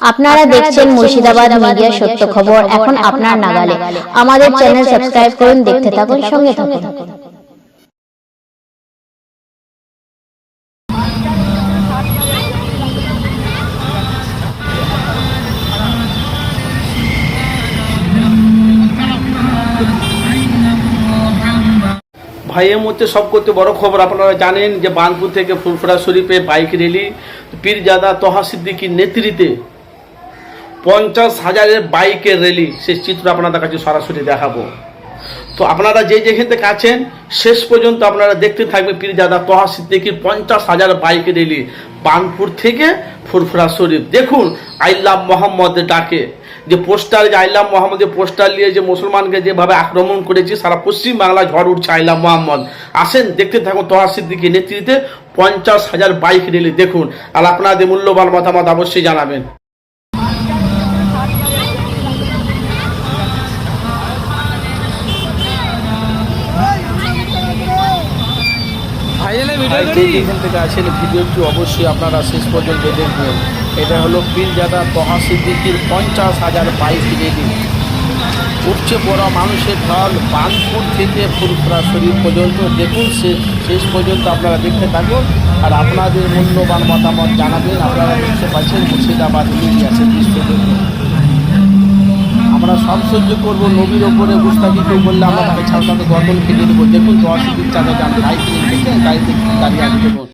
আপনারা দেখছেন মুর্শিদাবাদ মিডিয়া সত্য খবর। এখন আপনার নাগালে আমাদের চ্যানেল সাবস্ক্রাইব করুন দেখতে থাকুন সঙ্গে থাকুন। ভাইয়ের মধ্যে সব করতে বড় খবর আপনারা জানেন যে বানপুর থেকে ফুরফুরা শরীফে বাইক র্যালি পীরজাদা তহা সিদ্দিকির নেতৃত্বে পঞ্চাশ হাজারের বাইকের র্যালি সেই চিত্র আপনাদের কাছে সরাসরি দেখাবো। তো আপনারা যে যেখান থেকে আছেন, শেষ পর্যন্ত আপনারা দেখতে থাকবে পীরজাদা তহা সিদ্দিকির পঞ্চাশ হাজার বাইকের র্যালি বানপুর থেকে ফুরফুরা শরীফ। দেখুন আইল্লাহ মোহাম্মদের ডাকে। যে পোস্টার, যে আইলাম মোহাম্মদের পোস্টার নিয়ে যে মুসলমানকে যেভাবে আক্রমণ করেছে, সারা পশ্চিম বাংলায় ঝড় উঠছে আইলাম মোহাম্মদ। আসেন, দেখতে থাকুন তোহা সিদ্দিকির নেতৃত্বে পঞ্চাশ হাজার বাইক র্যালি দেখুন, আর আপনাদের মূল্যবান মতামত অবশ্যই জানাবেন। যেখান থেকে আছেন ভিডিওটি অবশ্যই আপনারা শেষ পর্যন্ত দেখবেন। এটা হলো পীরজাদা তহা সিদ্দিকির পঞ্চাশ হাজার বাইক রেডি উঠছে বড় মানুষের ঢল বানপুর থেকে ফুরফুরা শরীফ পর্যন্ত। দেখুন শেষ শেষ পর্যন্ত আপনারা দেখতে থাকুন। আর আপনাদের মূল্যবান মতামত জানাবেন। আপনারা দেখতে পাচ্ছেন মুর্শিদাবাদ মিডিয়া সে দৃশ্য দেখুন আমরা সব সহ্য করব, নবীর ওপরে গুস্তাকি কেউ বললে আমরা তাকে ছাড় তাকে গর্বন খেলে দেবো। দেখুন দশ দিন চাঁদে যান, দায়িত্ব দায়িত্ব দাঁড়িয়ে আসবে